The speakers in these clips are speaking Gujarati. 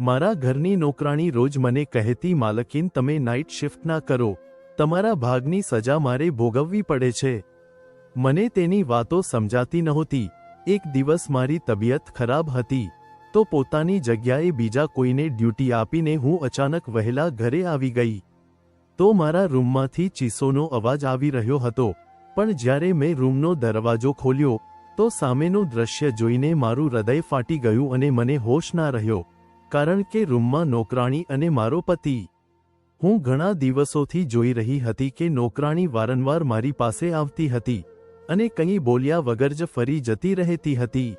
મારા ઘરની નોકરાણી રોજ મને કહેતી, માલકીન, તમે નાઇટ શિફ્ટ ના કરો. તમારા ભાગની સજા મારે ભોગવવી પડે છે. મને તેની વાતો સમજાતી નહોતી. એક દિવસ મારી તબિયત ખરાબ હતી, તો પોતાની જગ્યાએ બીજા કોઈને ડ્યુટી આપીને હું અચાનક વહેલા ઘરે આવી ગઈ. તો મારા રૂમમાંથી ચીસોનો અવાજ આવી રહ્યો હતો, પણ જ્યારે મેં રૂમનો દરવાજો ખોલ્યો, તો સામેનું દ્રશ્ય જોઈને મારું હૃદય ફાટી ગયું અને મને હોશ ના રહ્યો. કારણ કે રૂમમાં નોકરાણી અને મારો પતિ. હું ઘણા દિવસોથી જોઈ રહી હતી કે નોકરાણી વારંવાર મારી પાસે આવતી હતી અને કંઈ બોલ્યા વગર જ ફરી જતી રહેતી હતી.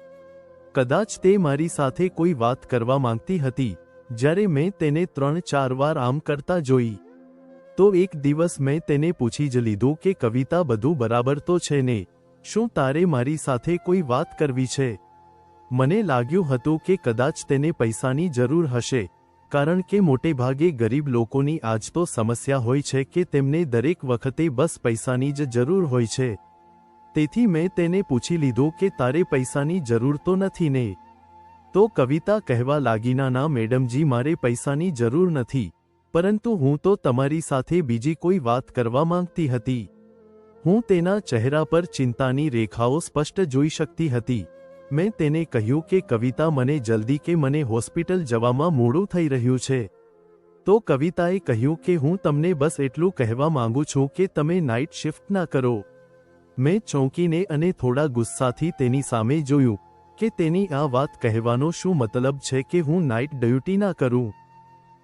કદાચ તે મારી સાથે કોઈ વાત કરવા માંગતી હતી, જ્યારે મેં તેને ત્રણ ચાર વાર આમ કરતા જોઈ. તો એક દિવસ મેં તેને પૂછી જ લીધું કે કવિતા બધું બરાબર તો છે ને? શું તારે મારી સાથે કોઈ વાત કરવી છે? મને લાગ્યું હતું કે કદાચ તેને પૈસાની જરૂર હશે, કારણ કે મોટે ભાગે ગરીબ લોકોની આજ તો સમસ્યા હોય છે કે તેમને દરેક વખતે બસ પૈસાની જ જરૂર હોય છે. તેથી મેં તેને પૂછી લીધું કે તારે પૈસાની જરૂર તો નથી ને? તો કવિતા કહેવા લાગી, ના ના, મેડમજી, મારે પૈસાની જરૂર નથી, પરંતુ હું તો તમારી સાથે બીજી કોઈ વાત કરવા માંગતી હતી. હું તેના ચહેરા પર ચિંતાની રેખાઓ સ્પષ્ટ જોઈ શકતી હતી. મેં તેને કહ્યું કે કવિતા મને જલ્દી કે મને હોસ્પિટલ જવામાં મોડું થઈ રહ્યું છે. તો કવિતાએ કહ્યું કે હું તમને બસ એટલું કહેવા માંગુ છું કે તમે નાઇટ શિફ્ટ ના કરો. મેં ચોંકીને અને થોડા ગુસ્સાથી તેની સામે જોયું કે તેની આ વાત કહેવાનો શું મતલબ છે કે હું નાઇટ ડ્યુટી ના કરું.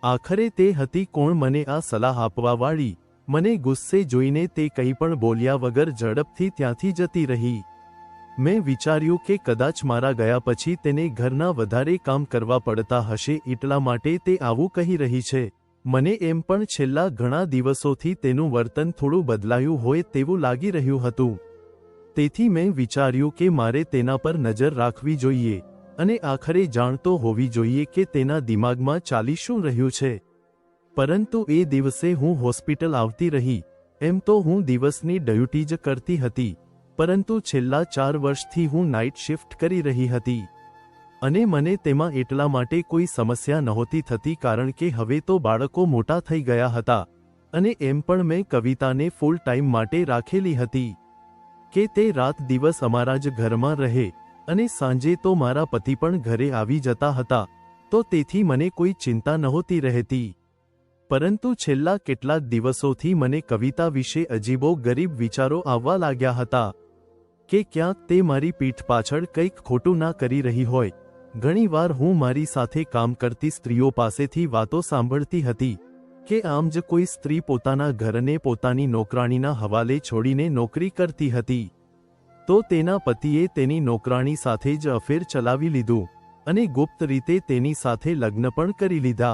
આખરે તે હતી કોણ મને આ સલાહ આપવાવાળી. મને ગુસ્સે જોઈને તે કંઈ પણ બોલ્યા વગર ઝડપથી ત્યાંથી જતી રહી. મેં વિચાર્યું કે કદાચ મારા ગયા પછી તેને ઘરના વધારે કામ કરવા પડતા હશે એટલા માટે તે આવું કહી રહી છે. મને એમ પણ છેલ્લા ઘણા દિવસોથી તેનું વર્તન થોડું બદલાયું હોય તેવું લાગી રહ્યું હતું. તેથી મેં વિચાર્યું કે મારે તેના પર નજર રાખવી જોઈએ અને આખરે જાણતો હોવી જોઈએ કે તેના દિમાગમાં ચાલી શું રહ્યું છે. પરંતુ એ દિવસે હું હોસ્પિટલ આવતી રહી, એમ તો હું દિવસની ડ્યુટી જ કરતી હતી. પરંતુ છેલ્લા ચાર વર્ષથી હું નાઇટ શિફ્ટ કરી રહી હતી. અને મને તેમાં એટલા માટે કોઈ સમસ્યા નહોતી થતી કારણ કે હવે તો બાળકો મોટા થઈ ગયા હતા. અને એમ પણ મેં કવિતાને ફૂલ ટાઈમ માટે રાખેલી હતી. કે તે રાત દિવસ અમારા જ ઘરમાં રહે, અને સાંજે તો મારા પતિ પણ ઘરે આવી જતા હતા, તો તેથી મને કોઈ ચિંતા નહોતી રહેતી. પરંતુ છેલ્લા કેટલાક દિવસોથી મને કવિતા વિશે અજીબો ગરીબ વિચારો આવવા લાગ્યા હતા. કે ક્યાંક તે મારી પીઠ પાછળ કંઈક ખોટું ના કરી રહી હોય. ઘણીવાર હું મારી સાથે કામ કરતી સ્ત્રીઓ પાસેથી વાતો સાંભળતી હતી કે આમ જ કોઈ સ્ત્રી પોતાના ઘરને પોતાની નોકરાણીના હવાલે છોડીને નોકરી કરતી હતી. તો તેના પતિએ તેની નોકરાણી સાથે જ અફેર ચલાવી લીધું અને ગુપ્ત રીતે તેની સાથે લગ્ન પણ કરી લીધા.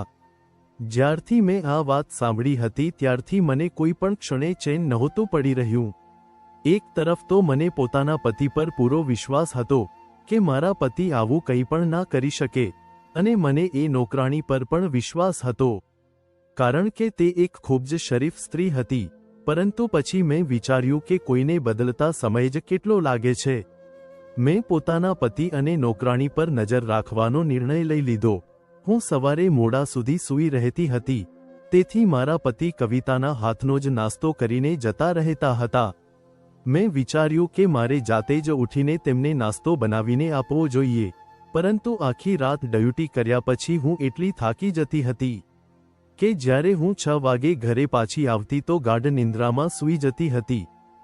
જ્યારથી મેં આ વાત સાંભળી હતી ત્યારથી મને કોઈ પણ ક્ષણે ચેન નહોતું પડી રહ્યું. એક તરફ તો મને પોતાના પતિ પર પૂરો વિશ્વાસ હતો કે મારા પતિ આવું કંઈ પણ ના કરી શકે, અને મને એ નોકરાણી પર પણ વિશ્વાસ હતો. કારણ કે તે એક ખૂબ જ શરીફ સ્ત્રી હતી, પરંતુ પછી મેં વિચાર્યું કે કોઈને બદલતા સમય જ કેટલો લાગે છે. મેં પોતાના પતિ અને નોકરાણી પર નજર રાખવાનો નિર્ણય લઈ લીધો. હું સવારે મોડા સુધી સૂઈ રહેતી હતી, તેથી મારા પતિ કવિતાના હાથનો જ નાસ્તો કરીને જતા રહેતા હતા. મેં વિચાર્યું કે મારે જાતે જ ઉઠીને તેમને નાસ્તો બનાવીને આપવો જોઈએ પરંતુ આખી રાત ડ્યુટી કર્યા પછી હું એટલી થાકી જતી હતી કે જ્યારે હું છ વાગે ઘરે પાછી આવતી તો ગાઢ નિંદ્રામાં સૂઈ જતી હતી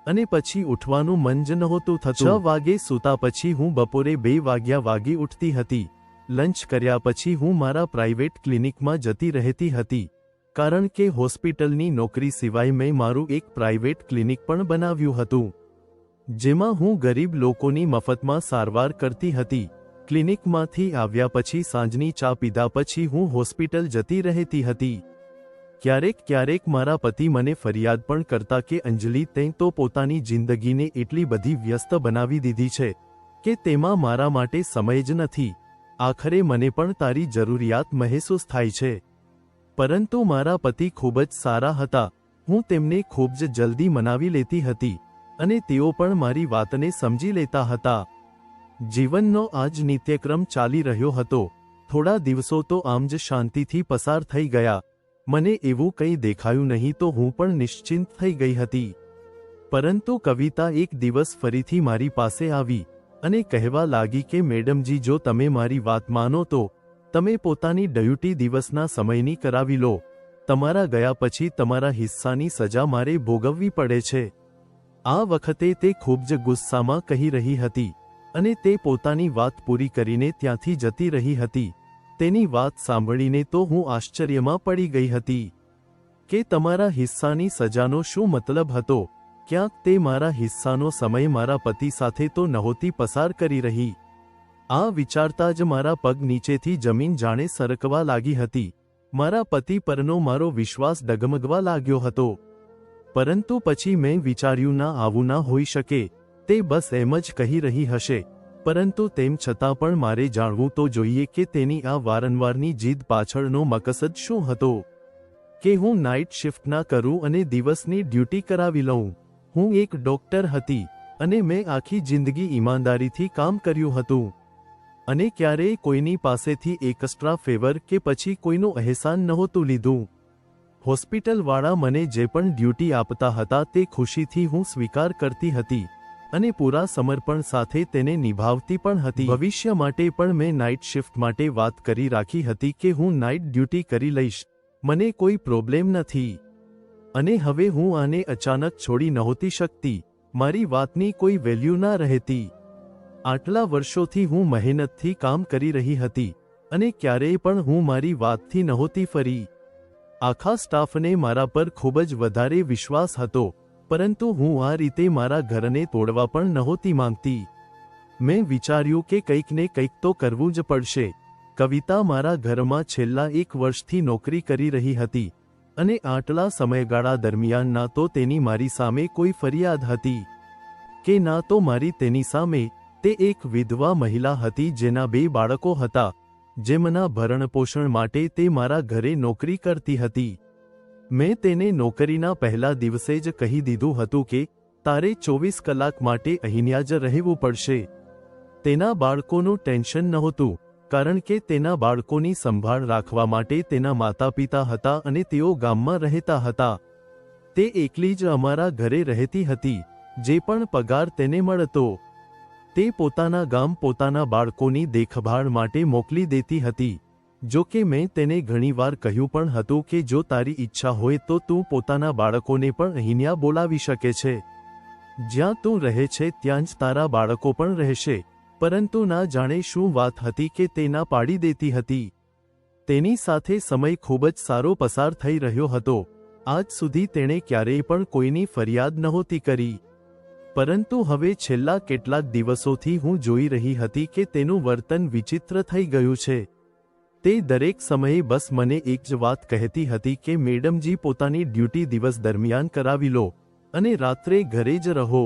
અને પછી ઉઠવાનું મન જ નહોતું થતું. છ વાગે સૂતા પછી હું બપોરે બે વાગ્યા વાગી ઉઠતી હતી. લંચ કર્યા પછી હું મારા પ્રાઇવેટ ક્લિનિકમાં જતી રહેતી હતી. કારણ કે હોસ્પિટલની નોકરી સિવાય મેં મારું એક પ્રાઇવેટ ક્લિનિક પણ બનાવ્યું હતું. જેમાં હું ગરીબ લોકોની મફતમાં સારવાર કરતી હતી. ક્લિનિકમાંથી આવ્યા પછી સાંજની ચા પીધા પછી હું હોસ્પિટલ જતી રહેતી હતી. ક્યારેક ક્યારેક મારા પતિ મને ફરિયાદ પણ કરતા કે અંજલિ તે તો પોતાની જિંદગીને એટલી બધી વ્યસ્ત બનાવી દીધી છે, કે તેમાં મારા માટે સમય જ નથી. આખરે મને પણ તારી જરૂરિયાત મહેસૂસ થાય છે. પરંતુ મારા પતિ ખૂબ જ સારા હતા. હું તેમને ખૂબ જ જલ્દી મનાવી લેતી હતી અને તેઓ પણ મારી વાતને સમજી લેતા હતા. જીવનનો આજ નિત્યક્રમ ચાલી રહ્યો હતો. થોડા દિવસો તો આમ જ શાંતિથી પસાર થઈ ગયા. મને એવું કંઈ દેખાયું નહીં તો હું પણ નિશ્ચિંત થઈ ગઈ હતી. પરંતુ કવિતા એક દિવસ ફરીથી મારી પાસે આવી અને કહેવા લાગી કે, મેડમજી, જો તમે મારી વાત માનો તો તમે પોતાની ડ્યુટી દિવસના સમયની કરાવી લો. તમારા ગયા પછી તમારા હિસ્સાની સજા મારે ભોગવવી પડે છે. આ વખતે તે ખૂબ જ ગુસ્સામાં કહી રહી હતી અને તે પોતાની વાત પૂરી કરીને ત્યાંથી જતી રહી હતી. તેની વાત સાંભળીને તો હું આશ્ચર્યમાં પડી ગઈ હતી. કે તમારા હિસ્સાની સજાનો શું મતલબ હતો? ક્યાંક તે મારા હિસ્સાનો સમય મારા પતિ સાથે તો નહોતી પસાર કરી રહી. આ વિચારતા જ મારા પગ નીચેથી જમીન જાણે સરકવા લાગી હતી. મારા પતિ પરનો મારો વિશ્વાસ ડગમગવા લાગ્યો હતો. પરંતુ પછી મેં વિચાર્યું, ના, આવું ના હોઈ શકે. તે બસ એમ જ કહી રહી હશે. પરંતુ તેમ છતાં પણ મારે જાણવું તો જોઈએ કે તેની આ વારંવારની જીદ પાછળનો મકસદ શું હતો. કે હું નાઇટ શિફ્ટ ના કરું અને દિવસની ડ્યુટી કરાવી લઉં. હું એક ડોક્ટર હતી અને મેં આખી જિંદગી ઈમાનદારીથી કામ કર્યું હતું. અને ક્યારેય કોઈની પાસેથી એકસ્ટ્રા ફેવર કે પછી કોઈનું અહેસાન નહોતું લીધું. હોસ્પિટલવાળા મને જે પણ ડ્યુટી આપતા હતા તે ખુશીથી હું સ્વીકાર કરતી હતી અને પૂરા સમર્પણ સાથે તેને નિભાવતી પણ હતી. ભવિષ્ય માટે પણ મેં નાઇટ શિફ્ટ માટે વાત કરી રાખી હતી કે હું નાઇટ ડ્યુટી કરી લઈશ. મને કોઈ પ્રોબ્લેમ નથી. અને હવે હું આને અચાનક છોડી નહોતી શકતી. મારી વાતની કોઈ વેલ્યુ ના રહેતી. આટલા વર્ષોથી હું મહેનતથી કામ કરી રહી હતી અને ક્યારેય પણ હું મારી વાતથી નહોતી ફરી. આખા સ્ટાફને મારા પર ખૂબ જ વધારે વિશ્વાસ હતો, પરંતુ હું આ રીતે મારા ઘરને તોડવા પણ નહોતી માંગતી. મેં વિચાર્યું કે કંઈક ને કંઈક તો કરવું જ પડશે. કવિતા મારા ઘરમાં છેલ્લા એક વર્ષથી નોકરી કરી રહી હતી અને આટલા સમયગાળા દરમિયાન ના તો તેની મારી સામે કોઈ ફરિયાદ હતી કે ના તો મારી તેની સામે તે એક વિધવા મહિલા હતી જેના બે બાળકો હતા. જેમના ભરણપોષણ માટે તે મારા ઘરે નોકરી કરતી હતી. મેં તેને નોકરીના પહેલા દિવસે જ કહી દીધું હતું કે, તારે ચોવીસ કલાક માટે અહીંયા જ રહેવું પડશે. તેના બાળકોનું ટેન્શન નહોતું, કારણ કે તેના બાળકોની સંભાળ રાખવા માટે તેના માતા પિતા હતા અને તેઓ ગામમાં રહેતા હતા. તે એકલી જ અમારા ઘરે રહેતી હતી, જે પણ પગાર તેને મળતો. તે પોતાના ગામ પોતાના બાળકોની દેખભાળ માટે મોકલી દેતી હતી. જો કે મેં તેને ઘણીવાર કહ્યું પણ હતું કે જો તારી ઈચ્છા હોય તો તું પોતાના બાળકોને પણ અહીંયા બોલાવી શકે છે. જ્યાં તું રહે છે ત્યાં જ તારા બાળકો પણ રહેશે. પરંતુ ના જાણે શું વાત હતી કે તે ના પાડી દેતી હતી. તેની સાથે સમય ખૂબ જ સારો પસાર થઈ રહ્યો હતો. આજ સુધી તેણે ક્યારેય પણ કોઈની ફરિયાદ નહોતી કરી. પરંતુ હવે છેલ્લા કેટલાક દિવસોથી હું જોઈ રહી હતી કે તેનું વર્તન વિચિત્ર થઈ ગયું છે. તે દરેક સમયે બસ મને એક જ વાત કહેતી હતી કે, મેડમજી, પોતાની ડ્યુટી દિવસ દરમિયાન કરાવી લો અને રાત્રે ઘરે જ રહો.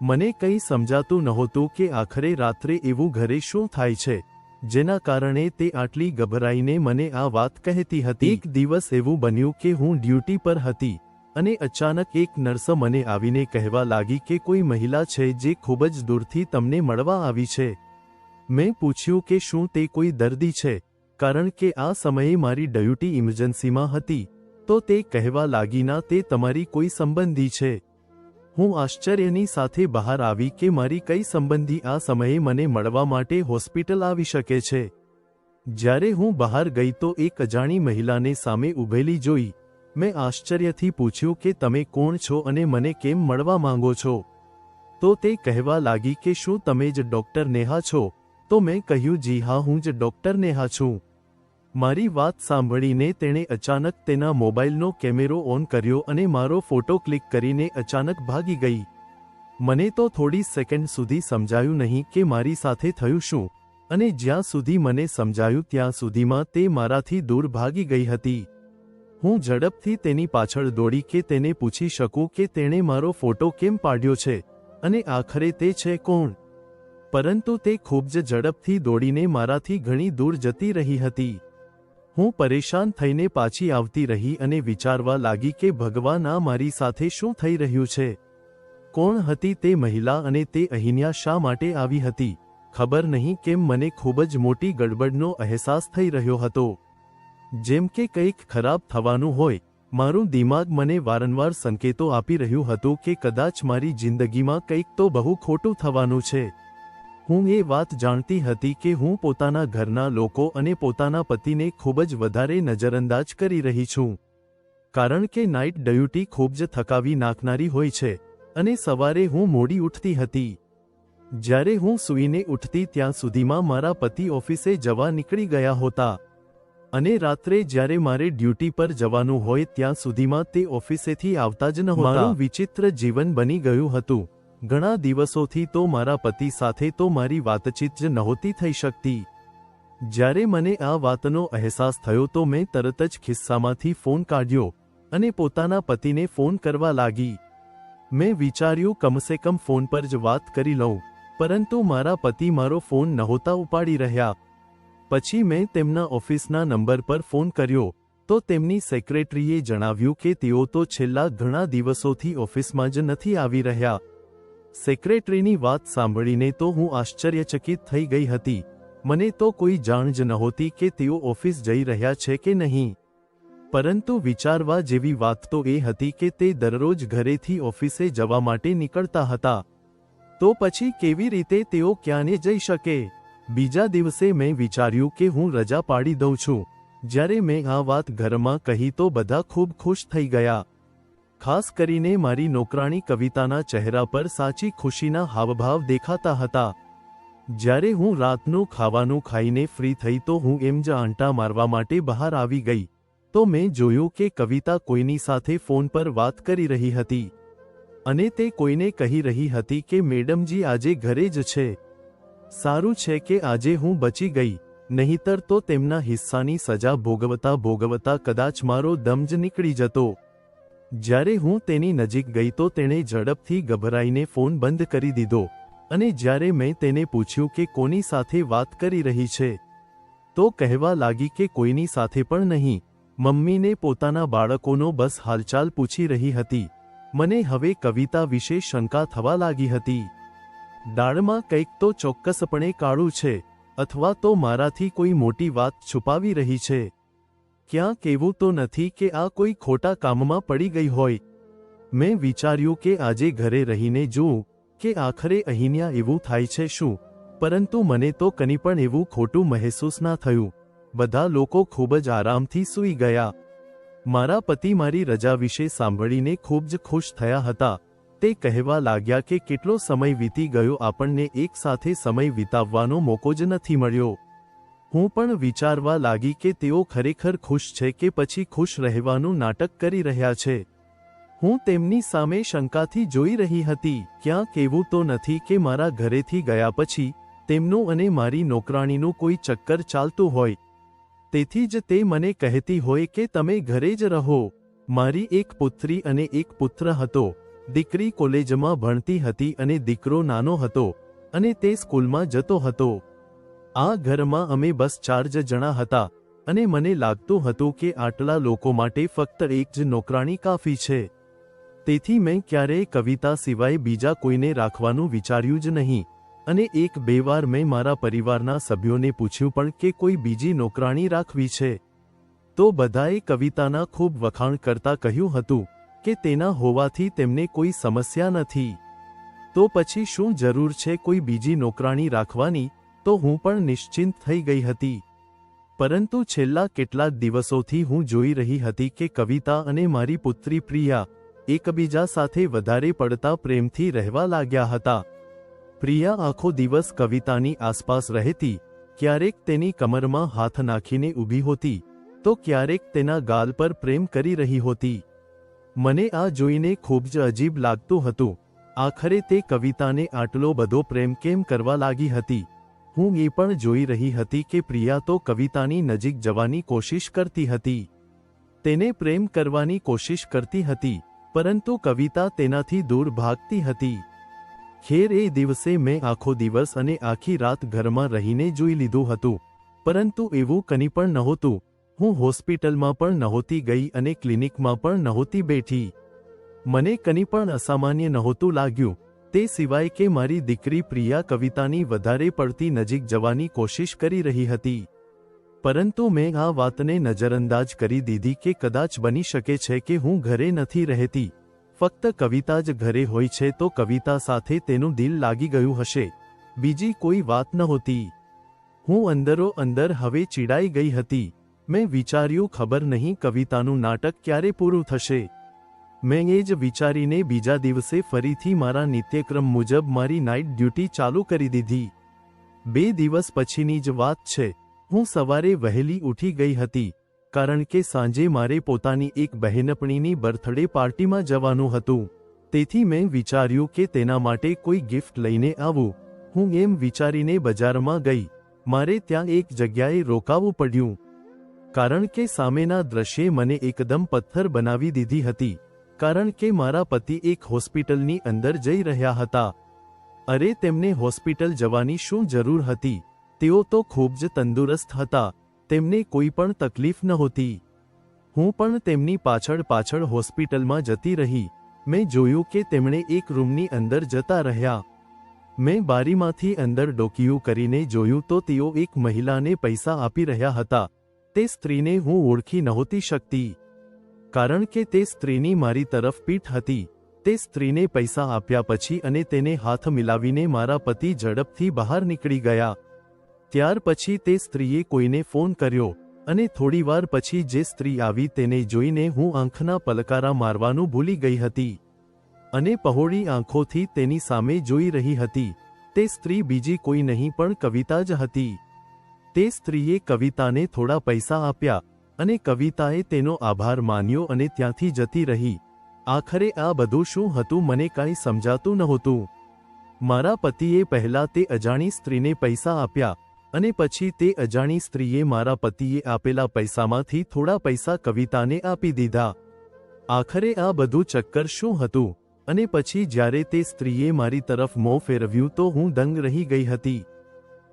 મને કંઈ સમજાતું નહોતું કે આખરે રાત્રે એવું ઘરે શું થાય છે, જેના કારણે તે આટલી ગભરાઈને મને આ વાત કહેતી હતી. એક દિવસ એવું બન્યું કે હું ડ્યુટી પર હતી. અને અચાનક એક નર્સ મને આવીને કહેવા લાગી કે કોઈ મહિલા છે જે ખૂબ જ દૂરથી તમને મળવા આવી છે. મેં પૂછ્યું કે શું તે કોઈ દર્દી છે, કારણ કે આ સમયે મારી ડ્યુટી ઇમરજન્સીમાં હતી, તો તે કહેવા લાગીના તે તમારી કોઈ સંબંધી છે. હું આશ્ચર્યની સાથે બહાર આવી કે મારી કઈ સંબંધી આ સમયે મને મળવા માટે હોસ્પિટલ આવી શકે છે. જ્યારે હું બહાર ગઈ તો એક અજાણી મહિલાને સામે ઊભેલી જોઈ મેં આશ્ચર્યથી પૂછ્યું કે તમે કોણ છો અને મને કેમ મળવા માંગો છો? તો તે કહેવા લાગી કે શું તમે જ ડોક્ટર નેહા છો? તો મેં કહ્યું, જી હા, હું જ ડોક્ટર નેહા છું. મારી વાત સાંભળીને તેણે અચાનક તેના મોબાઈલનો કેમેરો ઓન કર્યો અને મારો ફોટો ક્લિક કરીને અચાનક ભાગી ગઈ. મને તો થોડી સેકન્ડ સુધી સમજાયું નહીં કે મારી સાથે થયું શું, અને જ્યાં સુધી મને સમજાયું ત્યાં સુધીમાં તે મારાથી દૂર ભાગી ગઈ હતી. હું ઝડપથી તેની પાછળ દોડી કે તેને પૂછી શકું કે તેણે મારો ફોટો કેમ પાડ્યો છે અને આખરે તે છે કોણ? પરંતુ તે ખૂબ જ ઝડપથી દોડીને મારાથી ઘણી દૂર જતી રહી હતી. હું પરેશાન થઈને પાછી આવતી રહી અને વિચારવા લાગી કે ભગવાન આ મારી સાથે શું થઈ રહ્યું છે? કોણ હતી તે મહિલા અને તે અહિન્યા શા માટે આવી હતી? ખબર નહીં કેમ મને ખૂબ જ મોટી ગડબડનો અહેસાસ થઈ રહ્યો હતો. જેમ કે કંઈક ખરાબ થવાનું હોય, મારું દિમાગ મને વારંવાર સંકેતો આપી રહ્યું હતું કે કદાચ મારી જિંદગીમાં કંઈક તો બહુ ખોટું થવાનું છે. હું એ વાત જાણતી હતી કે હું પોતાના ઘરના લોકો અને પોતાના પતિને ખૂબ જ વધારે નજરઅંદાજ કરી રહી છું. કારણ કે નાઇટ ડ્યુટી ખૂબ જ થકાવી નાખનારી હોય છે, અને સવારે હું મોડી ઉઠતી હતી. જ્યારે હું સૂઈને ઉઠતી ત્યાં સુધીમાં મારા પતિ ઓફિસે જવા નીકળી ગયા હતા. અને રાત્રે જ્યારે મારે ડ્યુટી પર જવાનું હોય ત્યાં સુધીમાં તે ઓફિસેથી આવતા જ નહોતા. મારું વિચિત્ર જીવન બની ગયું હતું. ઘણા દિવસોથી તો મારા પતિ સાથે તો મારી વાતચીત જ નહોતી થઈ શકતી. જ્યારે મને આ વાતનો અહેસાસ થયો તો મેં તરત જ ખિસ્સામાંથી ફોન કાઢ્યો અને પોતાના પતિને ફોન કરવા લાગી. મેં વિચાર્યું કમસે કમ ફોન પર જ વાત કરી લઉં પરંતુ મારા પતિ મારો ફોન નહોતા ઉપાડી રહ્યા. પછી મેં તેમના ઓફિસના નંબર પર ફોન કર્યો, તો તેમની સેક્રેટરીએ જણાવ્યું કે તેઓ તો છેલ્લા ઘણા દિવસોથી ઓફિસમાં જ નથી આવી રહ્યા. સેક્રેટરીની વાત સાંભળીને તો હું આશ્ચર્યચકિત થઈ ગઈ હતી. મને તો કોઈ જાણ જ નહોતી કે તેઓ ઓફિસ જઈ રહ્યા છે કે નહીં. પરંતુ વિચારવા જેવી વાત તો એ હતી કે તે દરરોજ ઘરેથી ઓફિસે જવા માટે નીકળતા હતા. તો પછી કેવી રીતે તેઓ ક્યાંને જઈ શકે? બીજા દિવસે મેં વિચાર્યું કે હું રજા પાડી દઉં છું. જ્યારે મેં આ વાત ઘરમાં કહી તો બધા ખૂબ ખુશ થઈ ગયા. ખાસ કરીને મારી નોકરાણી કવિતાના ચહેરા પર સાચી ખુશીના હાવભાવ દેખાતા હતા. જ્યારે હું રાતનું ખાવાનું ખાઈને ફ્રી થઈ તો હું એમ જ આંટા મારવા માટે બહાર આવી ગઈ. તો મેં જોયું કે કવિતા કોઈની સાથે ફોન પર વાત કરી રહી હતી. અને તે કોઈને કહી રહી હતી કે મેડમજી આજે ઘરે જ છે. સારું છે કે આજે હું બચી ગઈ, નહીતર તો તેમના હિસ્સાની સજા ભોગવતા ભોગવતા કદાચ મારો દમ જ નીકળી જતો. જ્યારે હું તેની નજીક ગઈ તો તેણે ઝડપથી ગભરાઈને ફોન બંધ કરી દીધો, અને જ્યારે મેં તેને પૂછ્યું કે કોની સાથે વાત કરી રહી છે, તો કહેવા લાગી કે કોઈની સાથે પણ નહીં, મમ્મીને પોતાના બાળકોનો બસ હાલચાલ પૂછી રહી હતી. મને હવે કવિતા વિશે શંકા થવા લાગી હતી. દાળમાં કંઈક તો ચોક્કસપણે કાળું છે, અથવા તો મારાથી કોઈ મોટી વાત છુપાવી રહી છે. ક્યાં કેવું તો નથી કે આ કોઈ ખોટા કામમાં પડી ગઈ હોય. મેં વિચાર્યું કે આજે ઘરે રહીને જોઉં કે આખરે અહીંયા એવું થાય છે શું, પરંતુ મને તો કની પણ એવું ખોટું મહેસૂસ ના થયું. બધા લોકો ખૂબ જ આરામથી સૂઈ ગયા. મારા પતિ મારી રજા વિશે સાંભળીને ખૂબ જ ખુશ થયા હતા. તે કહેવા લાગ્યા કે કેટલો સમય વીતી ગયો આપણને એક સાથે સમય વિતાવવાનો મોકો જ નથી મળ્યો. હું પણ વિચારવા લાગી કે તેઓ ખરેખર ખુશ છે કે પછી ખુશ રહેવાનું નાટક કરી રહ્યા છે. હું તેમની સામે શંકાથી જોઈ રહી હતી ક્યાં કેવું તો નથી કે મારા ઘરેથી ગયા પછી, તેમનું અને મારી નોકરાણીનું કોઈ ચક્કર ચાલતું હોય. તેથી જ તે મને કહેતી હોય કે તમે ઘરે જ રહો. મારી એક પુત્રી અને એક પુત્ર હતો. દીકરી કોલેજમાં ભણતી હતી અને દીકરો નાનો હતો અને તે સ્કૂલમાં જતો હતો. આ ઘરમાં અમે બસ ચાર જ જણા હતા અને મને લાગતું હતું કે આટલા લોકો માટે ફક્ત એક જ નોકરાણી કાફી છે. તેથી મેં ક્યારેય કવિતા સિવાય બીજા કોઈને રાખવાનું વિચાર્યું જ નહીં અને એક બે વાર મેં મારા પરિવારના સભ્યોને પૂછ્યું પણ કે કોઈ બીજી નોકરાણી રાખવી છે. તો બધાએ કવિતાના ખૂબ વખાણ કરતા કહ્યું હતું કે તેના હોવાથી તેમને કોઈ સમસ્યા નથી. તો પછી શું જરૂર છે કોઈ બીજી નોકરાણી રાખવાની? તો હું પણ નિશ્ચિંત થઈ ગઈ હતી. પરંતુ છેલ્લા કેટલાક દિવસોથી હું જોઈ રહી હતી કે કવિતા અને મારી પુત્રી પ્રિયા એકબીજા સાથે વધારે પડતા પ્રેમથી રહેવા લાગ્યા હતા. પ્રિયા આખો દિવસ કવિતાની આસપાસ રહેતી, ક્યારેક તેની કમરમાં હાથ નાખીને ઊભી હોતી, તો ક્યારેક તેના ગાલ પર પ્રેમ કરી રહી હોતી. મને આ જોઈને ખૂબ જ અજીબ લાગતું હતું. આખરે તે કવિતાને આટલો બધો પ્રેમ કેમ કરવા લાગી હતી? હું એ પણ જોઈ રહી હતી કે પ્રિયા તો કવિતાની નજીક જવાની કોશિશ કરતી હતી. તેને પ્રેમ કરવાની કોશિશ કરતી હતી, પરંતુ કવિતા તેનાથી દૂર ભાગતી હતી. ખેર એ દિવસે મેં આખો દિવસ અને આખી રાત ઘરમાં રહીને જોઈ લીધું હતું. પરંતુ એવું કની પણ નહોતું. હું હોસ્પિટલમાં પણ નહોતી ગઈ અને ક્લિનિકમાં પણ નહોતી બેઠી. મને કની પણ અસામાન્ય નહોતું લાગ્યું, તે સિવાય કે મારી દીકરી પ્રિયા કવિતાની વધારે પડતી નજીક જવાની કોશિશ કરી રહી હતી. પરંતુ મેં આ વાતને નજરઅંદાજ કરી દીધી કે કદાચ બની શકે છે કે હું ઘરે નથી રહેતી. ફક્ત કવિતા જ ઘરે હોય છે તો કવિતા સાથે તેનું દિલ લાગી ગયું હશે. બીજી કોઈ વાત નહોતી. હું અંદરો અંદર હવે ચીડાઈ ગઈ હતી. મેં વિચાર્યું ખબર નહીં કવિતાનું નાટક ક્યારે પૂરું થશે. મેં એ જ વિચારીને બીજા દિવસે ફરીથી મારા નિત્યક્રમ મુજબ મારી નાઇટ ડ્યુટી ચાલુ કરી દીધી. બે દિવસ પછીની જ વાત છે. હું સવારે વહેલી ઉઠી ગઈ હતી, કારણ કે સાંજે મારે પોતાની એક બહેનપણીની બર્થડે પાર્ટીમાં જવાનું હતું. તેથી મેં વિચાર્યું કે તેના માટે કોઈ ગિફ્ટ લઈને આવું. હું એમ વિચારીને બજારમાં ગઈ. મારે ત્યાં એક જગ્યાએ રોકાવું પડ્યું. કારણ કે સામેના દ્રશ્યે મને એકદમ પથ્થર બનાવી દીધી હતી. કારણ કે મારા પતિ એક હોસ્પિટલની અંદર જઈ રહ્યા હતા. અરે તેમને હોસ્પિટલ જવાની શું જરૂર હતી? તેઓ તો ખૂબ જ તંદુરસ્ત હતા. તેમને કોઈ પણ તકલીફ નહોતી. હું પણ તેમની પાછળ પાછળ હોસ્પિટલમાં જતી રહી. મેં જોયું કે તેમણે એક રૂમની અંદર જતા રહ્યા. મેં બારીમાંથી અંદર ડોકિયું કરીને જોયું તો તેઓ એક મહિલાને પૈસા આપી રહ્યા હતા. તે સ્ત્રીને હું ઓળખી નહોતી શકતી. કારણ કે તે સ્ત્રીની મારી તરફ પીઠ હતી. તે સ્ત્રીને પૈસા આપ્યા પછી અને તેને હાથ મિલાવીને મારા પતિ ઝડપથી બહાર નીકળી ગયા. ત્યાર પછી તે સ્ત્રીએ કોઈને ફોન કર્યો અને થોડીવાર પછી જે સ્ત્રી આવી તેને જોઈને હું આંખના પલકારા મારવાનું ભૂલી ગઈ હતી. અને પહોળી આંખોથી તેની સામે જોઈ રહી હતી. તે સ્ત્રી બીજી કોઈ નહીં પણ કવિતા જ હતી. તે સ્ત્રીએ કવિતાને થોડા પૈસા આપ્યા અને કવિતાએ તેનો આભાર માન્યો અને ત્યાંથી જતી રહી. આખરે આ બધું શું હતું મને કાંઈ સમજાતું નહોતું. મારા પતિએ પહેલા તે અજાણી સ્ત્રીને પૈસા આપ્યા અને પછી તે અજાણી સ્ત્રીએ મારા પતિએ આપેલા પૈસામાંથી થોડા પૈસા કવિતાને આપી દીધા. આખરે આ બધું ચક્કર શું હતું? અને પછી જ્યારે તે સ્ત્રીએ મારી તરફ મોં ફેરવ્યું તો હું દંગ રહી ગઈ હતી.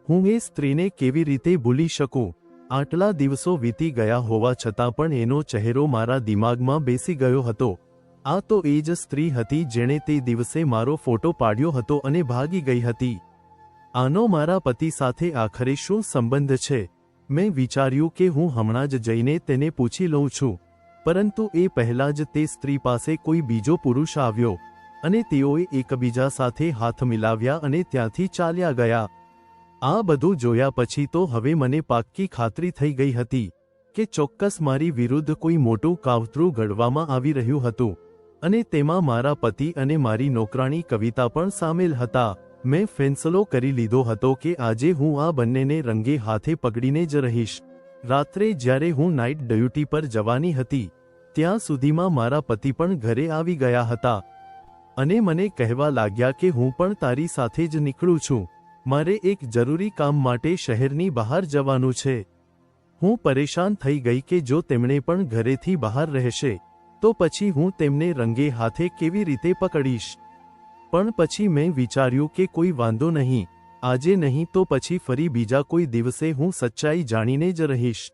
હું એ સ્ત્રીને કેવી રીતે ભૂલી શકું? આટલા દિવસો વીતી ગયા હોવા છતાં પણ એનો ચહેરો મારા દિમાગમાં બેસી ગયો હતો. આ તો એ જ સ્ત્રી હતી જેણે તે દિવસે મારો ફોટો પાડ્યો હતો અને ભાગી ગઈ હતી. આનો મારા પતિ સાથે આખરે શું સંબંધ છે? મેં વિચાર્યું કે હું હમણાં જ જઈને તેને પૂછી લઉં છું. પરંતુ એ પહેલા જ તે સ્ત્રી પાસે કોઈ બીજો પુરુષ આવ્યો. અને તેઓએ એકબીજા સાથે હાથ મિલાવ્યા અને ત્યાંથી ચાલ્યા ગયા. આ બધું જોયા પછી તો હવે મને પાક્કી ખાતરી થઈ ગઈ હતી કે ચોક્કસ મારી વિરુદ્ધ કોઈ મોટું કાવતરું ઘડવામાં આવી રહ્યું હતું અને તેમાં મારા પતિ અને મારી નોકરાણી કવિતા પણ સામેલ હતા. મેં ફેંસલો કરી લીધો હતો કે આજે હું આ બંનેને રંગે હાથે પકડીને જ રહીશ. રાત્રે જ્યારે હું નાઇટ ડ્યુટી પર જવાની હતી, ત્યાં સુધીમાં મારા પતિ પણ ઘરે આવી ગયા હતા અને મને કહેવા લાગ્યા કે હું પણ તારી સાથે જ નીકળું છું. મારે એક જરૂરી કામ માટે શહેરની બહાર જવાનું છે. હું પરેશાન થઈ ગઈ કે જો તેમણે પણ ઘરેથી બહાર રહેશે, તો પછી હું તેમને રંગે હાથે કેવી રીતે પકડીશ? પણ પછી મેં વિચાર્યું કે કોઈ વાંધો નહીં, આજે નહીં તો પછી ફરી બીજા કોઈ દિવસે હું સચ્ચાઈ જાણીને જ રહીશ.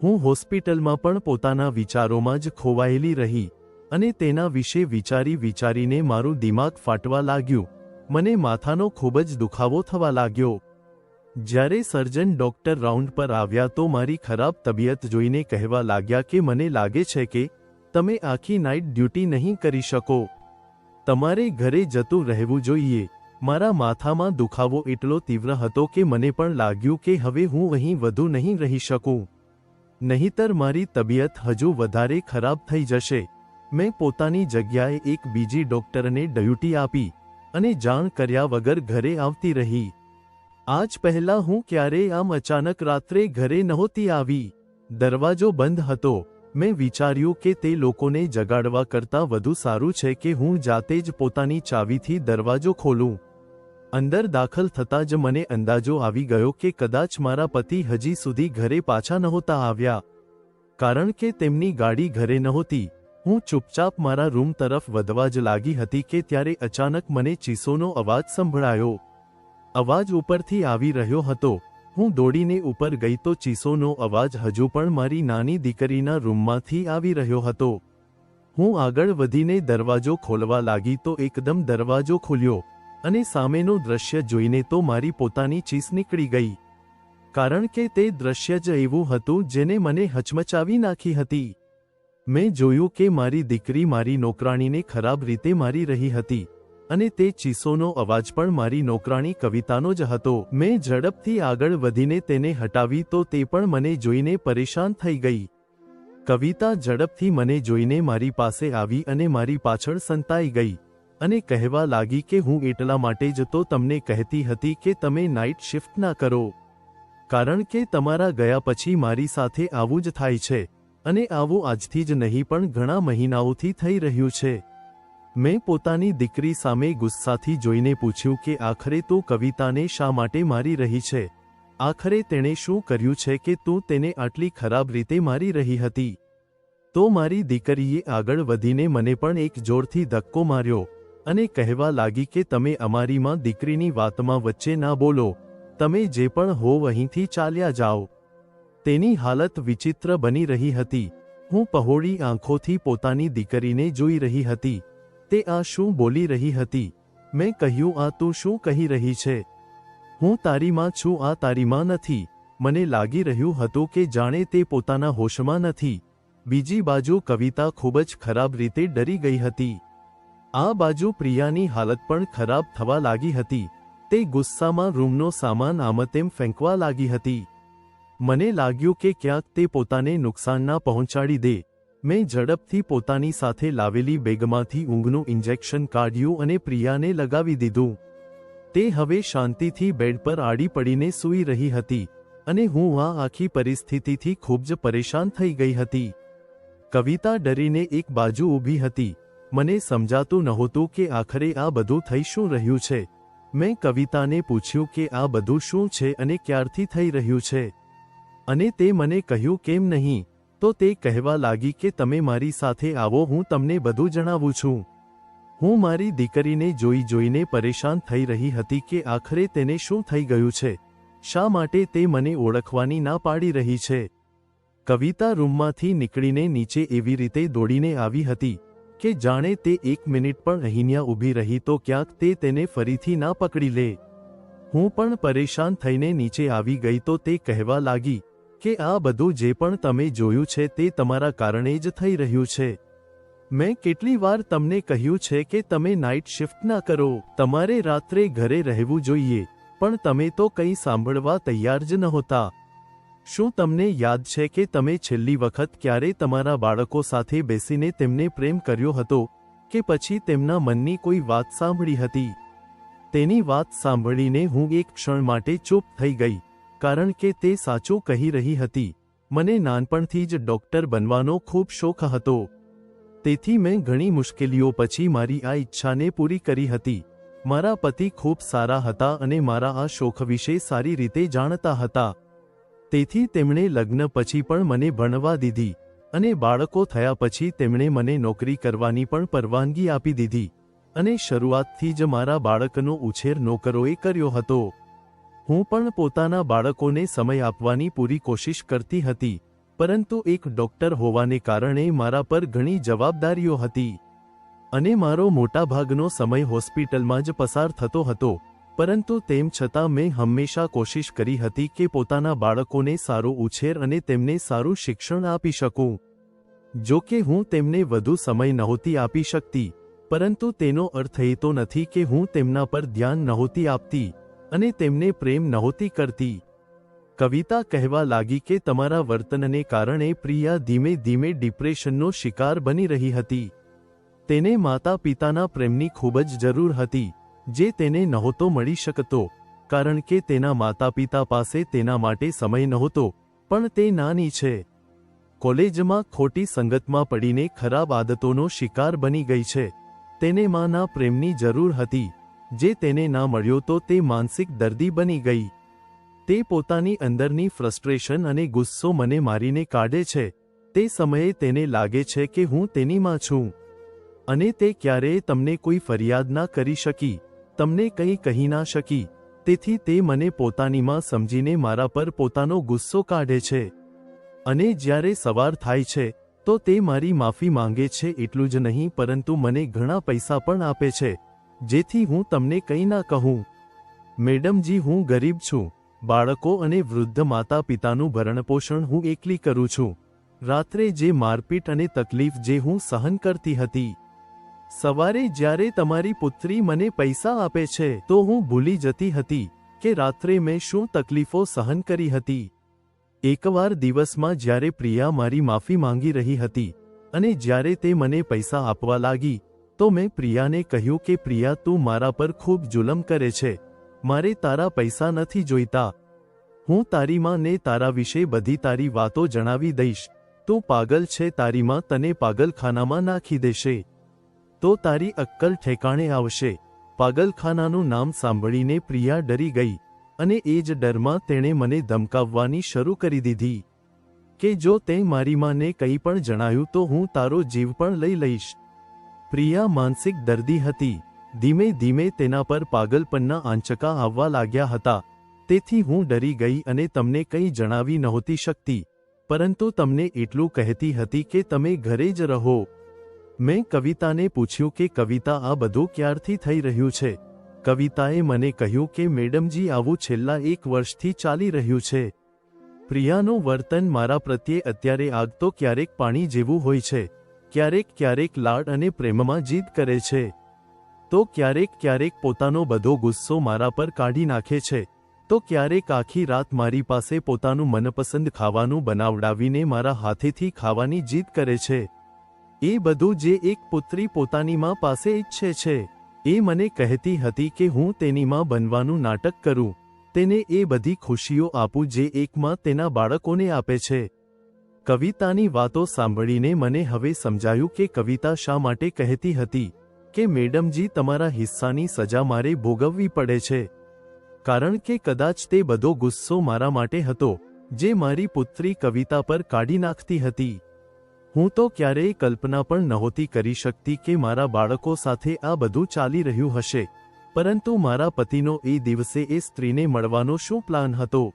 હું હોસ્પિટલમાં પણ પોતાના વિચારોમાં જ ખોવાયેલી રહી, અને તેના વિશે વિચારી વિચારીને મારું દિમાગ ફાટવા લાગ્યું. મને માથાનો ખૂબ જ દુખાવો થવા લાગ્યો. જ્યારે સર્જન ડોક્ટર રાઉન્ડ પર આવ્યા તો મારી ખરાબ તબિયત જોઈને કહેવા લાગ્યા કે મને લાગે છે કે તમે આખી નાઇટ ડ્યુટી નહીં કરી શકો. તમારે ઘરે જતું રહેવું જોઈએ. મારા માથામાં દુખાવો એટલો તીવ્ર હતો કે મને પણ લાગ્યું કે હવે હું અહીં વધુ નહીં રહી શકું. નહીતર મારી તબિયત હજુ વધારે ખરાબ થઈ જશે. મેં પોતાની જગ્યાએ એક બીજી ડોક્ટરને ડ્યુટી આપી. અને જાણ કર્યા વગર ઘરે આવતી રહી. આજ પહેલા હું ક્યારેય આમ અચાનક રાત્રે ઘરે નહોતી આવી. દરવાજો બંધ હતો. મેં વિચાર્યું કે તે લોકોને જગાડવા કરતાં વધુ સારું છે કે હું જાતે જ પોતાની ચાવીથી દરવાજો ખોલું. અંદર દાખલ થતાં જ મને અંદાજો આવી ગયો કે કદાચ મારા પતિ હજી સુધી ઘરે પાછા નહોતા આવ્યા. કારણ કે તેમની ગાડી ઘરે નહોતી. હું ચૂપચાપ મારા રૂમ તરફ વધવા જ લાગી હતી કે ત્યારે અચાનક મને ચીસોનો અવાજ સંભળાયો. અવાજ ઉપરથી આવી રહ્યો હતો. હું દોડીને ઉપર ગઈ તો ચીસોનો અવાજ હજુ પણ મારી નાની દીકરીના રૂમમાંથી આવી રહ્યો હતો. હું આગળ વધીને દરવાજો ખોલવા લાગી તો એકદમ દરવાજો ખુલ્યો અને સામેનું દ્રશ્ય જોઈને તો મારી પોતાની ચીસ નીકળી ગઈ. કારણ કે તે દ્રશ્ય જ એવું હતું જેને મને હચમચાવી નાખી હતી. મેં જોયું કે મારી દીકરી મારી નોકરાણીને ખરાબ રીતે મારી રહી હતી, અને તે ચીસોનો અવાજ પણ મારી નોકરાણી કવિતાનો જ હતો. મેં ઝડપથી આગળ વધીને તેને હટાવી તો તે પણ મને જોઈને પરેશાન થઈ ગઈ. કવિતા ઝડપથી મને જોઈને મારી પાસે આવી અને મારી પાછળ સંતાઈ ગઈ, અને કહેવા લાગી કે હું એટલા માટે જ તો તમને કહેતી હતી કે તમે નાઇટ શિફ્ટ ના કરો. કારણ કે તમારા ગયા પછી મારી સાથે આવું જ થાય છે. અને આવું આજથી જ નહીં પણ ઘણા મહિનાઓથી થઈ રહ્યું છે. મેં પોતાની દીકરી સામે ગુસ્સાથી જોઈને પૂછ્યું કે આખરે તું કવિતાને શા માટે મારી રહી છે? આખરે તેણે શું કર્યું છે કે તું તેને આટલી ખરાબ રીતે મારી રહી હતી? તો મારી દીકરીએ આગળ વધીને મને પણ એક જોરથી ધક્કો માર્યો અને કહેવા લાગી કે તમે અમારીમાં દીકરીની વાતમાં વચ્ચે ના બોલો. તમે જે પણ હોવ અહીંથી ચાલ્યા જાઓ. તેની હાલત વિચિત્ર બની રહી હતી. હું પહોળી આંખોથી પોતાની દીકરીને જોઈ રહી હતી. તે આ શું બોલી રહી હતી? મેં કહ્યું, આ તું શું કહી રહી છે? હું તારીમાં છું, આ તારીમાં નથી. મને લાગી રહ્યું હતું કે જાણે તે પોતાના હોશમાં નથી. બીજી બાજુ કવિતા ખૂબ જ ખરાબ રીતે ડરી ગઈ હતી. આ બાજુ પ્રિયાની હાલત પણ ખરાબ થવા લાગી હતી. તે ગુસ્સામાં રૂમનો સામાન આમતેમ ફેંકવા લાગી હતી. મને લાગ્યું કે ક્યાંક તે પોતાને નુકસાન ના પહોંચાડી દે. મેં ઝડપથી પોતાની સાથે લાવેલી બેગમાંથી ઊંઘનું ઇન્જેક્શન કાઢ્યું અને પ્રિયાને લગાવી દીધું. તે હવે શાંતિથી બેડ પર આડી પડીને સૂઈ રહી હતી અને હું આ આખી પરિસ્થિતિથી ખૂબ જ પરેશાન થઈ ગઈ હતી. કવિતા ડરીને એક બાજુ ઊભી હતી. મને સમજાતું નહોતું કે આખરે આ બધું થઈ શું રહ્યું છે. મેં કવિતાને પૂછ્યું કે આ બધું શું છે અને ક્યારથી થઈ રહ્યું છે. અને તે મને કહ્યું, કેમ નહીં? તો તે કહેવા લાગી કે તમે મારી સાથે આવો, હું તમને બધું જણાવું છું. હું મારી દીકરીને જોઈ જોઈને પરેશાન થઈ રહી હતી કે આખરે તેને શું થઈ ગયું છે? શા માટે તે મને ઓળખવાની ના પાડી રહી છે? કવિતા રૂમમાંથી નીકળીને નીચે એવી રીતે દોડીને આવી હતી કે જાણે તે એક મિનિટ પણ અહીંયા ઊભી રહી તો ક્યાંક તે તેને ફરીથી ના પકડી લે. હું પણ પરેશાન થઈને નીચે આવી ગઈ તો તે કહેવા લાગી કે આ બધું જે પણ તમે જોયું છે તે તમારા કારણે જ થઈ રહ્યું છે. મેં કેટલી વાર તમને કહ્યું છે કે તમે નાઇટ શિફ્ટ ના કરો, તમારે રાત્રે ઘરે રહેવું જોઈએ, પણ તમે તો કંઈ સાંભળવા તૈયાર જ નહોતા. શું તમને યાદ છે કે તમે છેલ્લી વખત ક્યારે તમારા બાળકો સાથે બેસીને તેમને પ્રેમ કર્યો હતો, કે પછી તેમના મનની કોઈ વાત સાંભળી હતી? તેની વાત સાંભળીને હું એક ક્ષણ માટે ચૂપ થઈ ગઈ. કારણ કે તે સાચું કહી રહી હતી. મને નાનપણથી જ ડોક્ટર બનવાનો ખૂબ શોખ હતો. તેથી મેં ઘણી મુશ્કેલીઓ પછી મારી આ ઈચ્છાને પૂરી કરી હતી. મારા પતિ ખૂબ સારા હતા અને મારા આ શોખ વિશે સારી રીતે જાણતા હતા. તેથી તેમણે લગ્ન પછી પણ મને ભણવા દીધી અને બાળકો થયા પછી તેમણે મને નોકરી કરવાની પણ પરવાનગી આપી દીધી. અને શરૂઆતથી જ મારા બાળકનો ઉછેર નોકરોએ કર્યો હતો. હું પણ પોતાના બાળકોને સમય આપવાની પૂરી કોશિશ કરતી હતી, પરંતુ એક ડોક્ટર હોવાને કારણે મારા પર ઘણી જવાબદારીઓ હતી. અને મારો મોટાભાગનો સમય હોસ્પિટલમાં જ પસાર થતો હતો, પરંતુ તેમ છતાં મેં હંમેશા કોશિશ કરી હતી કે પોતાના બાળકોને સારો ઉછેર અને તેમને સારું શિક્ષણ આપી શકું. જો કે હું તેમને વધુ સમય નહોતી આપી શકતી, પરંતુ તેનો અર્થ એ તો નથી કે હું તેમના પર ધ્યાન નહોતી આપતી. અને તેમને પ્રેમ નહોતી કરતી. કવિતા કહેવા લાગી કે તમારા વર્તનને કારણે પ્રિયા ધીમે ધીમે ડિપ્રેશનનો શિકાર બની રહી હતી. તેને માતા પિતાના પ્રેમની ખૂબ જ જરૂર હતી, જે તેને નહોતો મળી શકતો, કારણ કે તેના માતા પિતા પાસે તેના માટે સમય નહોતો, પણ તે નાની છે. કોલેજમાં ખોટી સંગતમાં પડીને ખરાબ આદતોનો શિકાર બની ગઈ છે. તેને માના પ્રેમની જરૂર હતી. જે તેને ના મળ્યો તો તે માનસિક દર્દી બની ગઈ. તે પોતાની અંદરની ફ્રસ્ટ્રેશન અને ગુસ્સો મને મારીને કાઢે છે. તે સમયે તેને લાગે છે કે હું તેની માં છું. અને તે ક્યારેય તમને કોઈ ફરિયાદ ના કરી શકી. તમને કંઈ કહી ના શકી. તેથી તે મને પોતાનીમાં સમજીને મારા પર પોતાનો ગુસ્સો કાઢે છે. અને જ્યારે સવાર થાય છે, તો તે મારી માફી માંગે છે એટલું જ નહીં, પરંતુ મને ઘણા પૈસા પણ આપે છે. જેથી હું તમને કંઈ ના કહું. મેડમજી, હું ગરીબ છું. બાળકો અને વૃદ્ધ માતા પિતાનું ભરણપોષણ હું એકલી કરું છું. રાત્રે જે મારપીટ અને તકલીફ જે હું સહન કરતી હતી. સવારે જ્યારે તમારી પુત્રી મને પૈસા આપે છે, તો હું ભૂલી જતી હતી કે રાત્રે મેં શું તકલીફો સહન કરી હતી. એકવાર દિવસમાં જ્યારે પ્રિયા મારી માફી માંગી રહી હતી અને જ્યારે તે મને પૈસા આપવા લાગી તો મેં પ્રિયાને કહ્યું કે, પ્રિયા, તું મારા પર ખૂબ જુલમ કરે છે. મારે તારા પૈસા નથી જોઈતા. હું તારી માને તારા વિશે બધી તારી વાતો જણાવી દઈશ. તું પાગલ છે, તારી માં તને પાગલખાનામાં નાખી દેશે. તો તારી અક્કલ ઠેકાણે આવશે. પાગલખાનાનું નામ સાંભળીને પ્રિયા ડરી ગઈ અને એ જ ડરમાં તેણે મને ધમકાવવાની શરૂ કરી દીધી કે, જો તે મારી માને કંઈ પણ જણાયું તો હું તારો જીવ પણ લઈ લઈશ. પ્રિયા માનસિક દર્દી હતી. ધીમે ધીમે તેના પર પાગલપનના આંચકા આવવા લાગ્યા હતા. તેથી હું ડરી ગઈ અને તમને કંઈ જણાવી નહોતી શકતી. પરંતુ તમને એટલું કહેતી હતી કે તમે ઘરે જ રહો. મેં કવિતાને પૂછ્યું કે કવિતા આ બધું ક્યારથી થઈ રહ્યું છે? કવિતાએ મને કહ્યું કે મેડમજી આવું છેલ્લા એક વર્ષથી ચાલી રહ્યું છે. પ્રિયાનું વર્તન મારા પ્રત્યે અત્યારે આગ તો ક્યારેક પાણી જેવું હોય છે. ક્યારેક ક્યારેક લાડ અને પ્રેમમાં જીદ કરે છે. તો ક્યારેક ક્યારેક પોતાનો બધો ગુસ્સો મારા પર કાઢી નાખે છે. તો ક્યારેક આખી રાત મારી પાસે પોતાનું મનપસંદ ખાવાનું બનાવડાવીને મારા હાથેથી ખાવાની જીદ કરે છે. એ બધું જે એક પુત્રી પોતાની માં પાસે ઈચ્છે છે. એ મને કહેતી હતી કે હું તેની માં બનવાનું નાટક કરું. તેને એ બધી ખુશીઓ આપું જે એક માં તેના બાળકોને આપે છે. કવિતાની વાતો સાંભળીને મને હવે સમજાયું કે કવિતા શા માટે કહેતી હતી કે મેડમજી તમારા હિસ્સાની સજા મારે ભોગવવી પડે છે. કારણ કે કદાચ તે બધો ગુસ્સો મારા માટે હતો, જે મારી પુત્રી કવિતા પર કાઢી નાખતી હતી. હું તો ક્યારેય કલ્પના પણ નહોતી કરી શકતી કે મારા બાળકો સાથે આ બધું ચાલી રહ્યું હશે. પરંતુ મારા પતિનો એ દિવસે એ સ્ત્રીને મળવાનો શું પ્લાન હતો?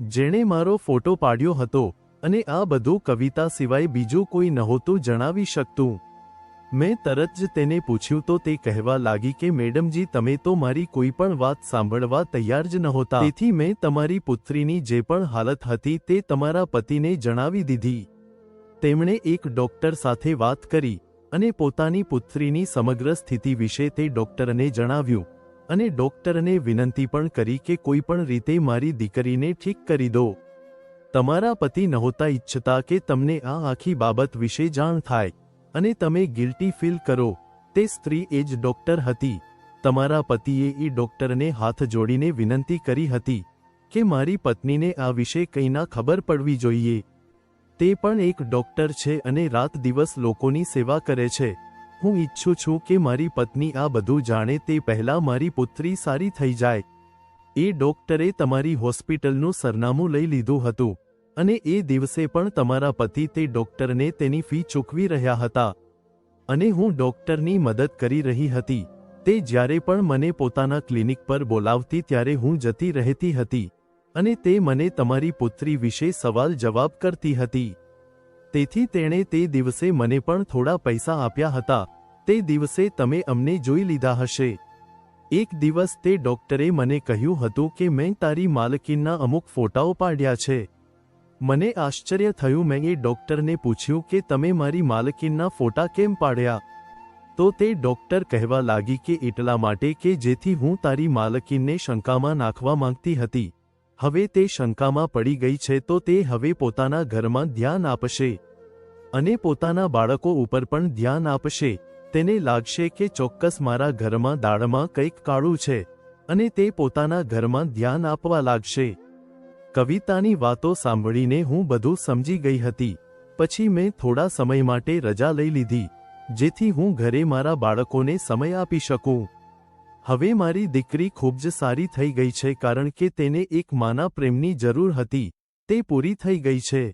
જેણે મારો ફોટો પાડ્યો હતો અને આ બધું કવિતા સિવાય બીજું કોઈ નહોતું જણાવી શકતું. મેં તરત જ તેને પૂછ્યું, તો તે કહેવા લાગી કે મેડમજી, તમે તો મારી કોઈ પણ વાત સાંભળવા તૈયાર જ નહોતા. તેથી મેં તમારી પુત્રીની જે પણ હાલત હતી તે તમારા પતિને જણાવી દીધી. તેમણે એક ડોક્ટર સાથે વાત કરી અને પોતાની પુત્રીની સમગ્ર સ્થિતિ વિશે તે ડોક્ટરને જણાવ્યું અને ડોક્ટરને વિનંતી પણ કરી કે કોઈ પણ રીતે મારી દીકરીને ઠીક કરી દો. તમારા પતિ નહોતા ઈચ્છતા કે તમને આ આખી બાબત વિશે જાણ થાય, અને તમે ગિલ્ટી ફીલ કરો, તે સ્ત્રી એ જ ડોક્ટર હતી. તમારા પતિએ એ ડોક્ટરને હાથ જોડીને વિનંતી કરી હતી, કે મારી પત્નીને આ વિશે કંઈ ના ખબર પડવી જોઈએ. તે પણ એક ડોક્ટર છે અને રાત દિવસ લોકોની સેવા કરે છે. હું ઈચ્છું છું કે મારી પત્ની આ બધું જાણે તે પહેલાં મારી પુત્રી સારી થઈ જાય. એ ડોક્ટરે તમારી હોસ્પિટલનું સરનામું લઈ લીધું હતું. અને એ દિવસે પણ તમારા પતિ તે ડોક્ટરને તેની ફી ચૂકવી રહ્યા હતા. અને હું ડોક્ટરની મદદ કરી રહી હતી. તે જ્યારે પણ મને પોતાના ક્લિનિક પર બોલાવતી ત્યારે હું જતી રહેતી હતી. અને તે મને તમારી પુત્રી વિશે સવાલ જવાબ કરતી હતી. તેથી તેણે તે દિવસે મને પણ થોડા પૈસા આપ્યા હતા. તે દિવસે તમે અમને જોઈ લીધા હશે. એક દિવસ તે ડોક્ટરે મને કહ્યું હતું કે મેં તારી માલકીનના અમુક ફોટાઓ પાડ્યા છે. મને આશ્ચર્ય થયું મેં એ ડોક્ટરને પૂછ્યું કે તમે મારી માલકીનના ફોટા કેમ પાડ્યા? તો તે ડોક્ટર કહેવા લાગી કે એટલા માટે કે જેથી હું તારી માલકીનને શંકામાં નાખવા માંગતી હતી. હવે તે શંકામાં પડી ગઈ છે તો તે હવે પોતાના ઘરમાં ધ્યાન આપશે. અને પોતાના બાળકો ઉપર પણ ધ્યાન આપશે. તેને લાગશે કે ચોક્કસ મારા ઘરમાં દાળમાં કંઈક કાળું છે. અને તે પોતાના ઘરમાં ધ્યાન આપવા લાગશે. કવિતાની વાતો સાંભળીને હું બધું સમજી ગઈ હતી. પછી મેં થોડા સમય માટે રજા લઈ લીધી, જેથી હું ઘરે મારા બાળકોને સમય આપી શકું. હવે મારી દીકરી ખૂબ જ સારી થઈ ગઈ છે કારણ કે તેને એક માના પ્રેમની જરૂર હતી, તે પૂરી થઈ ગઈ છે.